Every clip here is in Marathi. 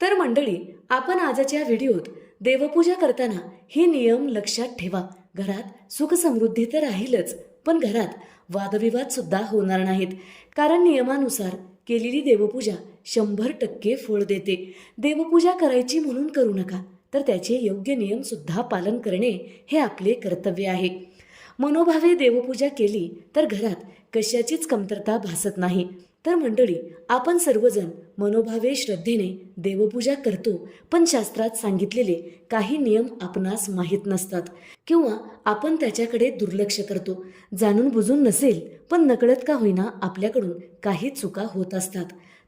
तर मंडळी आपण आजच्या व्हिडिओत देवपूजा करताना हे नियम लक्षात ठेवा. घरात सुखसमृद्धी तर राहीलच पण घरात वादविवाद सुद्धा होणार नाहीत. कारण नियमानुसार केलेली देवपूजा शंभर टक्के फळ देते. देवपूजा करायची म्हणून करू नका तर त्याचे योग्य नियम सुद्धा पालन करणे हे आपले कर्तव्य आहे. मनोभावे देवपूजा केली तर घरात कशाचीच कमतरता भासत नाही. तर मंडळी आपण सर्वजण मनोभावे श्रद्धेने देवपूजा करतो पण शास्त्रात सांगितलेले काही नियम आपणास माहीत नसतात किंवा आपण त्याच्याकडे दुर्लक्ष करतो. जाणून बुजून नसेल पण नकळत का होईना आपल्याकडून काही चुका होत असतात.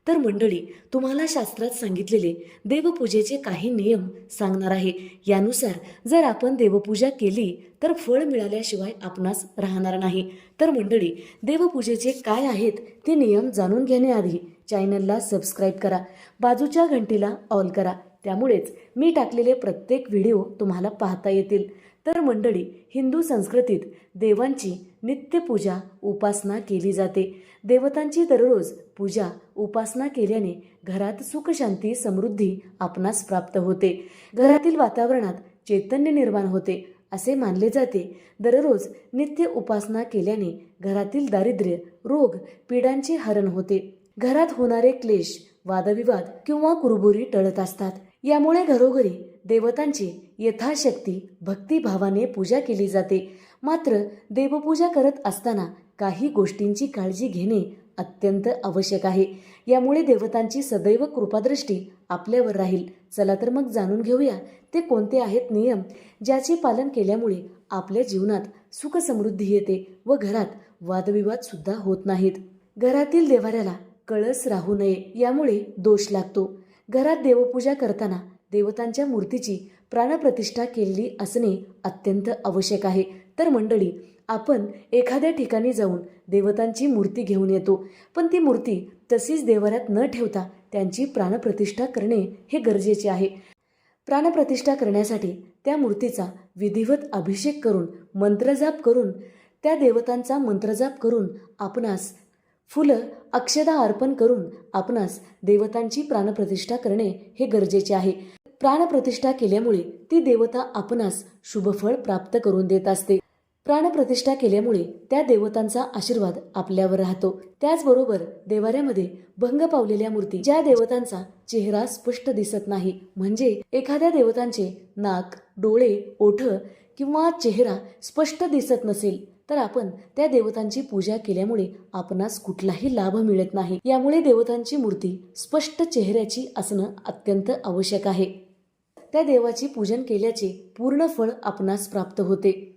तर मंडळी तुम्हाला शास्त्रात सांगितलेले देवपूजेचे काही नियम सांगणार आहे. यानुसार जर आपण देवपूजा केली तर फळ मिळाल्याशिवाय आपणास राहणार नाही. तर मंडळी देवपूजेचे काय आहेत ते नियम जाणून घेण्याआधी चॅनलला सबस्क्राईब करा बाजूच्या घंटीला ऑल करा. त्यामुळेच मी टाकलेले प्रत्येक व्हिडिओ तुम्हाला पाहता येतील. तर मंडळी हिंदू संस्कृतीत देवांची नित्यपूजा उपासना केली जाते. देवतांची दररोज पूजा उपासना केल्याने घरात सुखशांती समृद्धी आपणास प्राप्त होते. घरातील वातावरणात चैतन्य निर्माण होते असे मानले जाते. दररोज नित्य उपासना केल्याने घरातील दारिद्र्य रोग पीडांचे हरण होते. घरात होणारे क्लेश वादविवाद किंवा कुरबुरी टळत असतात. यामुळे घरोघरी देवतांची यथाशक्ती भक्तिभावाने पूजा केली जाते. मात्र देवपूजा करत असताना काही गोष्टींची काळजी घेणे अत्यंत आवश्यक आहे. यामुळे देवतांची सदैव कृपादृष्टी आपल्यावर राहील. चला तर मग जाणून घेऊया ते कोणते आहेत नियम ज्याचे पालन केल्यामुळे आपल्या जीवनात सुखसमृद्धी येते व घरात वादविवाद सुद्धा होत नाहीत. घरातील देवाऱ्याला कळस राहू नये यामुळे दोष लागतो. घरात देवपूजा करताना देवतांच्या मूर्तीची प्राणप्रतिष्ठा केलेली असणे अत्यंत आवश्यक आहे. तर मंडळी आपण एखाद्या ठिकाणी जाऊन देवतांची मूर्ती घेऊन येतो. पण ती मूर्ती तशीच देवाऱ्यात न ठेवता त्यांची प्राणप्रतिष्ठा करणे हे गरजेचे आहे. प्राणप्रतिष्ठा करण्यासाठी त्या मूर्तीचा विधिवत अभिषेक करून मंत्रजाप करून त्या देवतांचा मंत्रजाप करून आपणास फुलं अक्षदा अर्पण करून आपणास देवतांची प्राणप्रतिष्ठा करणे हे गरजेचे आहे. प्राणप्रतिष्ठा केल्यामुळे ती देवता आपणास शुभफळ प्राप्त करून देत असते. प्राणप्रतिष्ठा केल्यामुळे त्या देवतांचा आशीर्वाद आपल्यावर राहतो. त्याचबरोबर देवाऱ्यामध्ये भंग पावलेल्या मूर्ती ज्या देवतांचा चेहरा स्पष्ट दिसत नाही. म्हणजे एखाद्या देवतांचे नाक डोळे ओठ किंवा चेहरा स्पष्ट दिसत नसेल तर आपण त्या देवतांची पूजा केल्यामुळे आपणास कुठलाही लाभ मिळत नाही. यामुळे देवतांची मूर्ती स्पष्ट चेहऱ्याची असणं अत्यंत आवश्यक आहे. त्या देवाची पूजन केल्याचे पूर्ण फळ आपणास प्राप्त होते.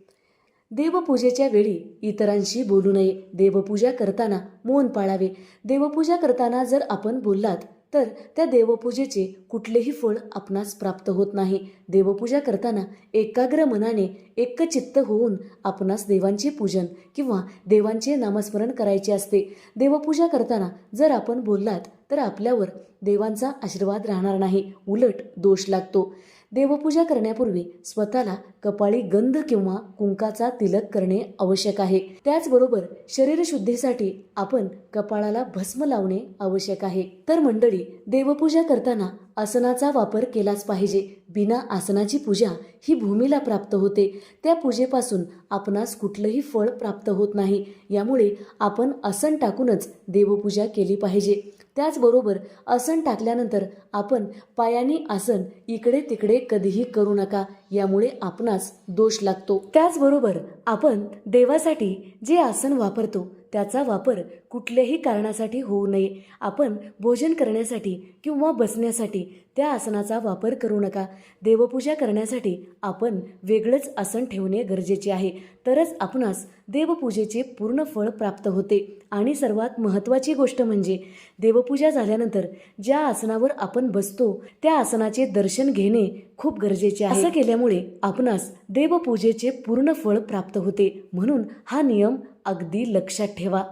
देवपूजेच्या वेळी इतरांशी बोलू नये. देवपूजा करताना मौन पाळावे. देवपूजा करताना जर आपण बोललात तर त्या देवपूजेचे कुठलेही फळ आपणास प्राप्त होत नाही. देवपूजा करताना एकाग्र मनाने एकचित्त होऊन आपणास देवांचे पूजन किंवा देवांचे नामस्मरण करायचे असते. देवपूजा करताना जर आपण बोललात तर आपल्यावर देवांचा आशीर्वाद राहणार नाही. उलट दोष लागतो. देवपूजा करण्यापूर्वी स्वतःला कपाळी गंध किंवा कुंकाचा तिलक करणे आवश्यक आहे. त्याचबरोबर शरीर शुद्धीसाठी आपण कपाळाला भस्म लावणे आवश्यक आहे. तर मंडळी देवपूजा करताना आसनाचा वापर केलाच पाहिजे. बिना आसनाची पूजा ही भूमीला प्राप्त होते. त्या पूजेपासून आपणास कुठलंही फळ प्राप्त होत नाही. यामुळे आपण आसन टाकूनच देवपूजा केली पाहिजे. त्याचबरोबर आसन टाकल्यानंतर आपण पायाने आसन इकडे तिकडे कधीही करू नका यामुळे आपणास दोष लागतो. त्याचबरोबर आपण देवासाठी जे आसन वापरतो त्याचा वापर कुठल्याही कारणासाठी होऊ नये. आपण भोजन करण्यासाठी किंवा बसण्यासाठी त्या आसनाचा वापर करू नका. देवपूजा करण्यासाठी आपण वेगळंच आसन ठेवणे गरजेचे आहे. तरच आपणास देवपूजेचे पूर्ण फळ प्राप्त होते. आणि सर्वात महत्त्वाची गोष्ट म्हणजे देवपूजा झाल्यानंतर ज्या आसनावर आपण बसतो त्या आसनाचे दर्शन घेणे खूप गरजेचे आहे. असं केल्यामुळे आपणास देवपूजेचे पूर्ण फळ प्राप्त होते. म्हणून हा नियम अगदी लक्षात ठेवा.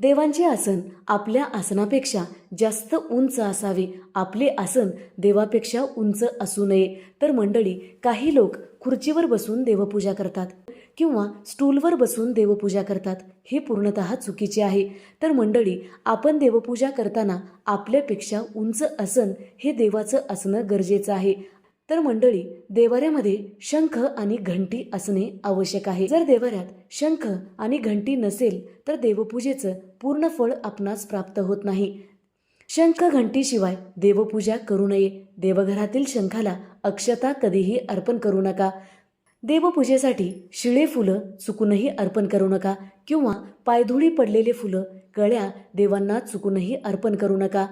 देवांचे आसन आपल्या आसनापेक्षा जास्त उंच असावे. आपले आसन देवापेक्षा उंच असू नये. तर मंडळी काही लोक खुर्चीवर बसून देवपूजा करतात किंवा स्टूलवर बसून देवपूजा करतात. हे पूर्णतः चुकीचे आहे. तर मंडळी आपण देवपूजा करताना आपल्यापेक्षा उंच आसन हे देवाचं असणं गरजेचं आहे. तर मंडळी देवाऱ्यामध्ये शंख आणि घंटी असणे आवश्यक आहे. जर देवाऱ्यात शंख आणि घंटी नसेल तर देवपूजेचं पूर्ण फळ आपणास प्राप्त होत नाही. शंख घंटीशिवाय देवपूजा करू नये. देवघरातील शंखाला अक्षता कधीही अर्पण करू नका. देवपूजेसाठी शिळे फुलं चुकूनही अर्पण करू नका किंवा पायधुळी पडलेले फुलं कळ्या देवांना चुकूनही अर्पण करू नका.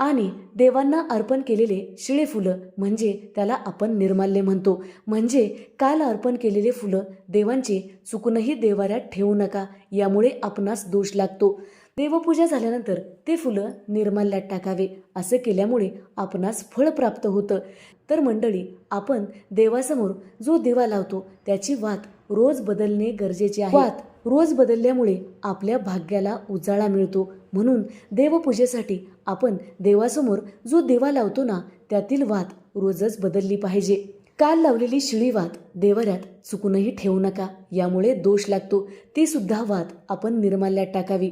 आणि देवांना अर्पण केलेले शिळे फुलं म्हणजे त्याला आपण निर्माल्य म्हणतो. म्हणजे काल अर्पण केलेले फुलं देवांचे चुकूनही देवाऱ्यात ठेवू नका यामुळे आपणास दोष लागतो. देवपूजा झाल्यानंतर ते फुलं निर्माल्यात टाकावे असं केल्यामुळे आपणास फळ प्राप्त होतं. तर मंडळी आपण देवासमोर जो दिवा लावतो त्याची वात रोज बदलणे गरजेचे आहे. वात रोज बदलल्यामुळे आपल्या भाग्याला उजाळा मिळतो. म्हणून देवपूजेसाठी आपण देवासमोर जो देवा लावतो ना त्यातील वात रोजच बदलली पाहिजे. काल लावलेली शिळी वात देवाऱ्यात चुकूनही ठेवू नका यामुळे दोष लागतो. ती सुद्धा वात आपण निर्माल्यात टाकावी.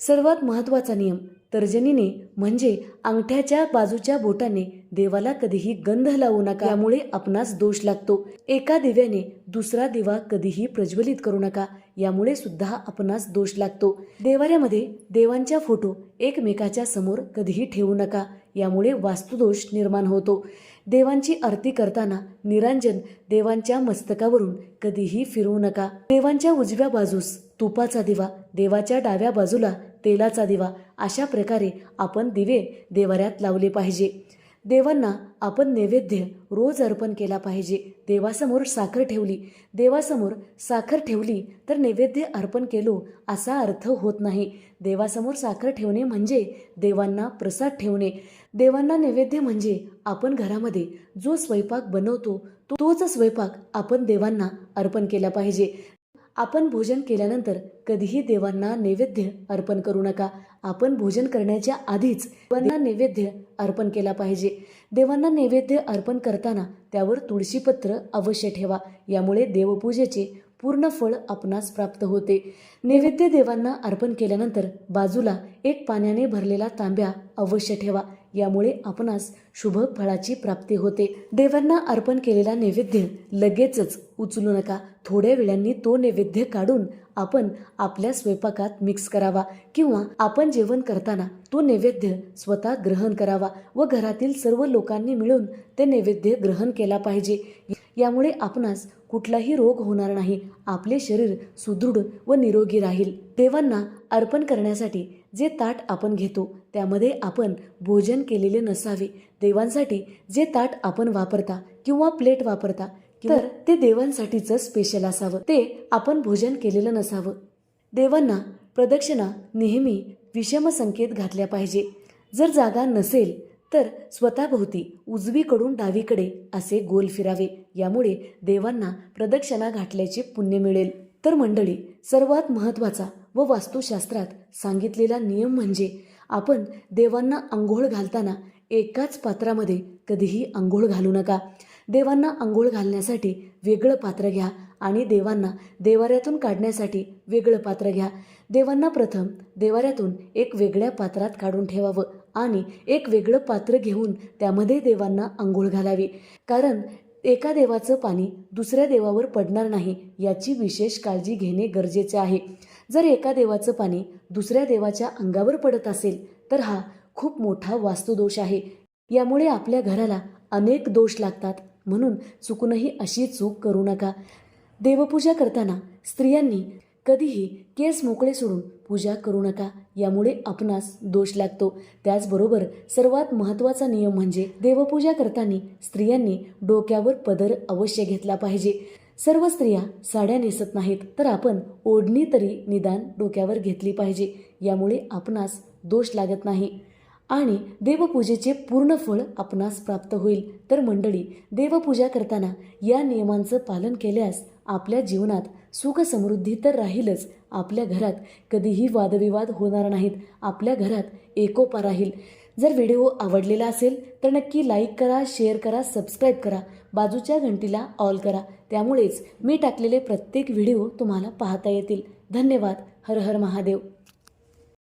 सर्वात महत्त्वाचा नियम तर्जनीने म्हणजे अंगठ्याच्या बाजूच्या बोटाने देवाला कधीही गंध लावू नका यामुळे आपणास दोष लागतो. एका दिव्याने दुसरा दिवा कधीही प्रज्वलित करू नका. यामुळे सुद्धा आपणास दोष लागतो. देवाऱ्यामध्ये देवांच्या फोटो एकमेकाच्या समोर कधीही ठेवू नका. यामुळे वास्तुदोष निर्माण होतो. देवांची आरती करताना निरांजन देवांच्या मस्तकावरून कधीही फिरवू नका. देवांच्या उजव्या बाजूस तुपाचा दिवा देवाच्या डाव्या बाजूला तेलाचा दिवा अशा प्रकारे आपण दिवे देवाऱ्यात लावले पाहिजे. देवांना आपण नैवेद्य रोज अर्पण केला पाहिजे. देवासमोर साखर ठेवली. देवासमोर साखर ठेवली तर नैवेद्य अर्पण केलो असा अर्थ होत नाही. देवासमोर साखर ठेवणे म्हणजे देवांना प्रसाद ठेवणे. देवांना नैवेद्य म्हणजे आपण घरामध्ये जो स्वयंपाक बनवतो तो- तोच स्वयंपाक आपण देवांना अर्पण केला पाहिजे. आपण भोजन केल्यानंतर कधीही देवांना नैवेद्य अर्पण करू नका. आपण भोजन करण्याच्या आधीच देवांना नैवेद्य अर्पण केला पाहिजे. देवांना नैवेद्य अर्पण करताना त्यावर तुळशीपत्र अवश्य ठेवा. यामुळे देवपूजेचे पूर्ण फळ आपणास प्राप्त होते. नैवेद्य देवांना अर्पण केल्यानंतर बाजूला एक पाण्याने भरलेला तांब्या अवश्य ठेवा. यामुळे आपणास शुभ फळाची प्राप्ती होते. देवांना अर्पण केलेला नैवेद्य लगेचच उचलू नका. थोड्या वेळांनी तो नैवेद्य काढून आपण आपल्या स्वयंपाकात मिक्स करावा किंवा आपण जेवण करताना तो नैवेद्य स्वतः ग्रहण करावा व घरातील सर्व लोकांनी मिळून ते नैवेद्य ग्रहण केला पाहिजे. यामुळे आपणास कुठलाही रोग होणार नाही. आपले शरीर सुदृढ व निरोगी राहील. देवांना अर्पण करण्यासाठी जे ताट आपण घेतो त्यामध्ये आपण भोजन केलेले नसावे. देवांसाठी जे ताट आपण वापरता किंवा प्लेट वापरता तर ते देवांसाठीचं स्पेशल असावं. ते आपण भोजन केलेलं नसावं. देवांना प्रदक्षिणा नेहमी विषम संकेत घातल्या पाहिजे. जर जागा नसेल तर स्वतःभोवती उजवीकडून डावीकडे असे गोल फिरावे. यामुळे देवांना प्रदक्षिणा घातल्याचे पुण्य मिळेल. तर मंडळी सर्वात महत्त्वाचा व वास्तुशास्त्रात सांगितलेला नियम म्हणजे आपण देवांना आंघोळ घालताना एकाच पात्रामध्ये कधीही आंघोळ घालू नका. देवांना आंघोळ घालण्यासाठी वेगळं पात्र घ्या आणि देवांना देवाऱ्यातून काढण्यासाठी वेगळं पात्र घ्या. देवांना प्रथम देवाऱ्यातून एक वेगळ्या पात्रात काढून ठेवावं आणि एक वेगळं पात्र घेऊन त्यामध्ये देवांना आंघोळ घालावी. कारण एका देवाचं पाणी दुसऱ्या देवावर पडणार नाही याची विशेष काळजी घेणे गरजेचे आहे. जर एका देवाचं पाणी दुसऱ्या देवाच्या अंगावर पडत असेल तर हा खूप मोठा वास्तुदोष आहे. यामुळे आपल्या घराला अनेक दोष लागतात म्हणून चुकूनही अशी चूक करू नका. देवपूजा करताना स्त्रियांनी कधीही केस मोकळे सोडून पूजा करू नका. यामुळे आपणास दोष लागतो. त्याचबरोबर सर्वात महत्त्वाचा नियम म्हणजे देवपूजा करताना स्त्रियांनी डोक्यावर पदर अवश्य घेतला पाहिजे. सर्व स्त्रिया साड्या नेसत नाहीत तर आपण ओढणी तरी निदान डोक्यावर घेतली पाहिजे. यामुळे आपणास दोष लागत नाही. आणि देवपूजेचे पूर्ण फळ आपणास प्राप्त होईल. तर मंडळी देवपूजा करताना या नियमांचं पालन केल्यास आपल्या जीवनात सुख समृद्धी तर राहीलच. आपल्या घरात कधीही वादविवाद होणार नाहीत. आपल्या घरात एकोपा राहील. जर व्हिडिओ आवडलेला असेल तर नक्की लाईक करा शेअर करा सबस्क्राईब करा. बाजूच्या घंटीला ऑल करा. त्यामुळेच मी टाकलेले प्रत्येक व्हिडिओ तुम्हाला पाहता येतील. धन्यवाद. हर हर महादेव.